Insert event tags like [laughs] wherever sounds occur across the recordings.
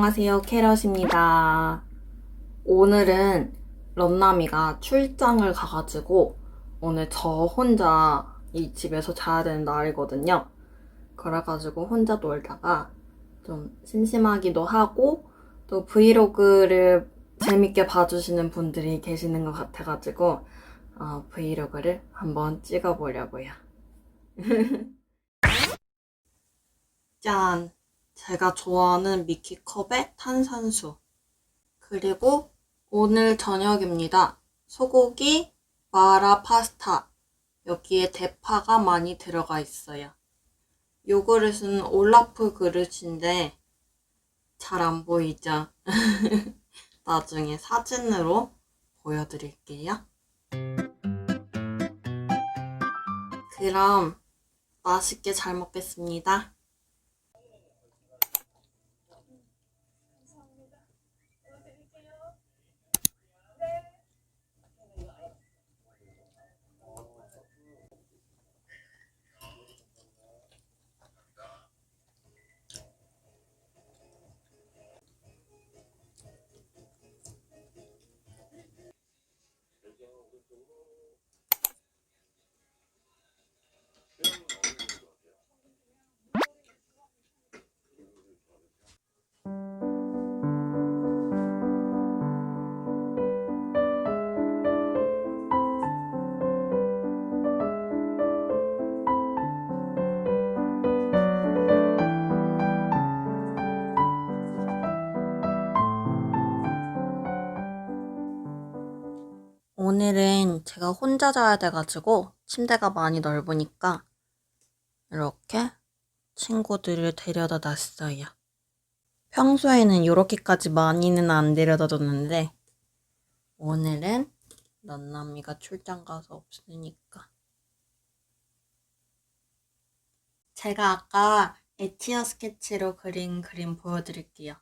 안녕하세요. 캐럿입니다. 오늘은 런남이가 출장을 가가지고 오늘 저 혼자 이 집에서 자야 되는 날이거든요. 그래가지고 혼자 놀다가 좀 심심하기도 하고 또 브이로그를 재밌게 봐주시는 분들이 계시는 것 같아가지고 어, 브이로그를 한번 찍어보려고요. [laughs] 짠! 제가 좋아하는 미키컵의 탄산수. 그리고 오늘 저녁입니다. 소고기 마라 파스타. 여기에 대파가 많이 들어가 있어요. 요 그릇은 올라프 그릇인데 잘 안 보이죠? [laughs] 나중에 사진으로 보여드릴게요. 그럼 맛있게 잘 먹겠습니다. 오늘은 제가 혼자 자야 돼가지고 침대가 많이 넓으니까 이렇게 친구들을 데려다 놨어요. 평소에는 이렇게까지 많이는 안 데려다 줬는데 오늘은 넌남이가 출장 가서 없으니까 제가 아까 에티어 스케치로 그린 그림 보여드릴게요.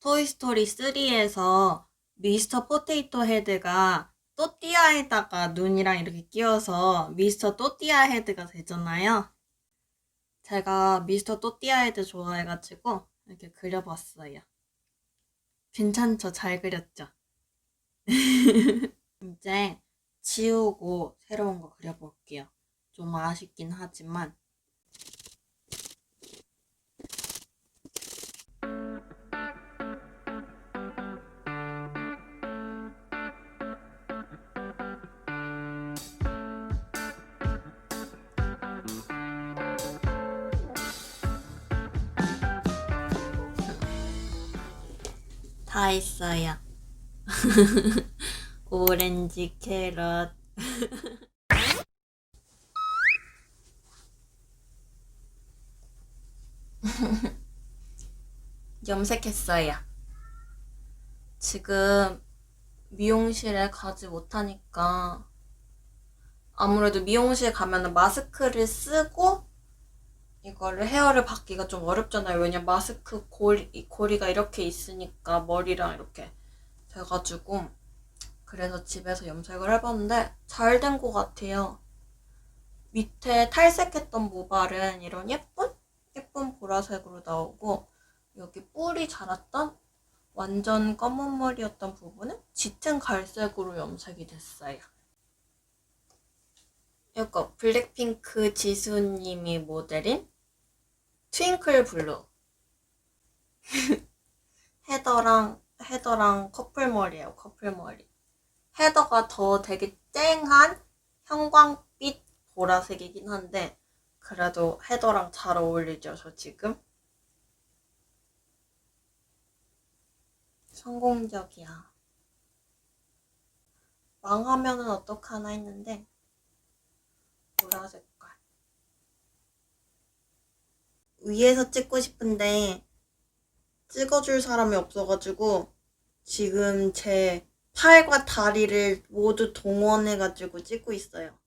토이스토리 3에서 미스터 포테이토 헤드가 또띠아에다가 눈이랑 이렇게 끼워서 미스터 또띠아 헤드가 되잖아요. 제가 미스터 또띠아 헤드 좋아해가지고 이렇게 그려봤어요. 괜찮죠? 잘 그렸죠? [laughs] 이제 지우고 새로운 거 그려볼게요. 좀 아쉽긴 하지만 다 했어요. [laughs] 오렌지 캐럿. [laughs] 염색했어요. 지금 미용실에 가지 못하니까 아무래도 미용실 가면은 마스크를 쓰고 이거를 헤어를 받기가 좀 어렵잖아요. 왜냐 면 마스크 고리, 고리가 이렇게 있으니까 머리랑 이렇게 돼가지고 그래서 집에서 염색을 해봤는데 잘 된 것 같아요. 밑에 탈색했던 모발은 이런 예쁜 예쁜 보라색으로 나오고 여기 뿔이 자랐던 완전 검은 머리였던 부분은 짙은 갈색으로 염색이 됐어요. 이거 블랙핑크 지수님이 모델인 트윙클 블루. [laughs] 헤더랑 헤더랑 커플 머리예요 커플 머리. 헤더가 더 되게 쨍한 형광빛 보라색이긴 한데 그래도 헤더랑 잘 어울리죠 저 지금? 성공적이야. 망하면은 어떡하나 했는데 보라 색 위에서 찍고 싶은데 찍어줄 사람이 없어가지고 지금 제 팔과 다리를 모두 동원해가지고 찍고 있어요.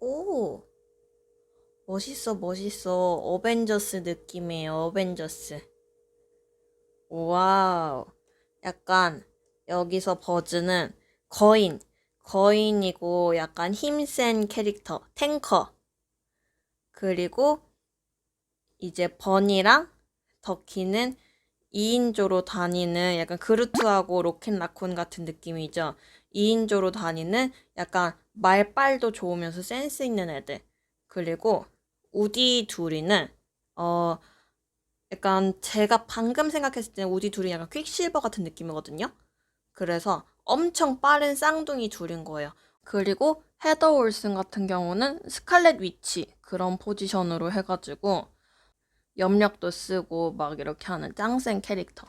오, 멋있어, 멋있어. 어벤져스 느낌이에요, 어벤져스. 와우. 약간 여기서 버즈는 거인, 거인이고 약간 힘센 캐릭터, 탱커. 그리고 이제 버니랑 더키는 2인조로 다니는 약간 그루트하고 로켓 라콘 같은 느낌이죠. 2인조로 다니는 약간 말빨도 좋으면서 센스 있는 애들. 그리고 우디 둘이는 어 약간 제가 방금 생각했을 때는 우디 둘이 약간 퀵실버 같은 느낌이거든요. 그래서 엄청 빠른 쌍둥이 둘인 거예요. 그리고 헤더 올슨 같은 경우는 스칼렛 위치 그런 포지션으로 해가지고 염력도 쓰고 막 이렇게 하는 짱센 캐릭터.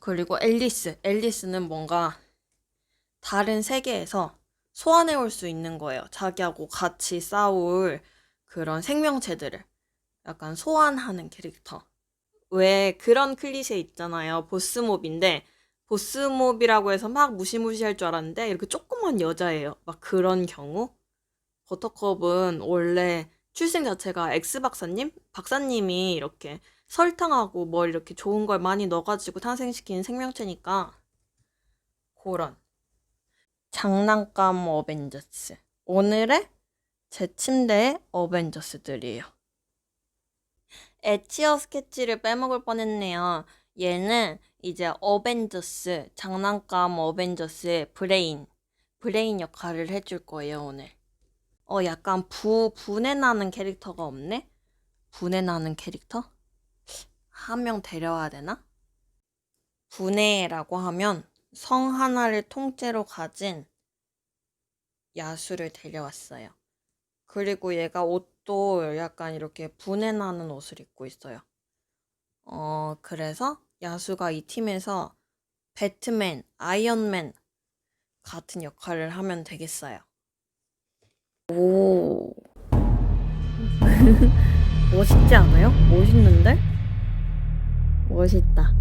그리고 앨리스. 앨리스는 뭔가 다른 세계에서 소환해 올 수 있는 거예요. 자기하고 같이 싸울 그런 생명체들을 약간 소환하는 캐릭터. 왜 그런 클리셰 있잖아요. 보스몹인데 보스몹이라고 해서 막 무시무시할 줄 알았는데 이렇게 조그만 여자예요. 막 그런 경우. 버터컵은 원래 출생 자체가 엑스 박사님? 박사님이 이렇게 설탕하고 뭘 이렇게 좋은 걸 많이 넣어가지고 탄생시키는 생명체니까 그런 장난감 어벤져스. 오늘의 제 침대의 어벤져스들이에요. 에치어 스케치를 빼먹을 뻔했네요. 얘는 이제 어벤져스, 장난감 어벤져스의 브레인, 브레인 역할을 해줄 거예요, 오늘. 어, 약간 부, 분해 나는 캐릭터가 없네? 분해 나는 캐릭터? 한 명 데려와야 되나? 분해라고 하면 성 하나를 통째로 가진 야수를 데려왔어요. 그리고 얘가 옷도 약간 이렇게 분해 나는 옷을 입고 있어요. 어, 그래서 야수가 이 팀에서 배트맨, 아이언맨 같은 역할을 하면 되겠어요. 오. [laughs] 멋있지 않아요? 멋있는데? 멋있다.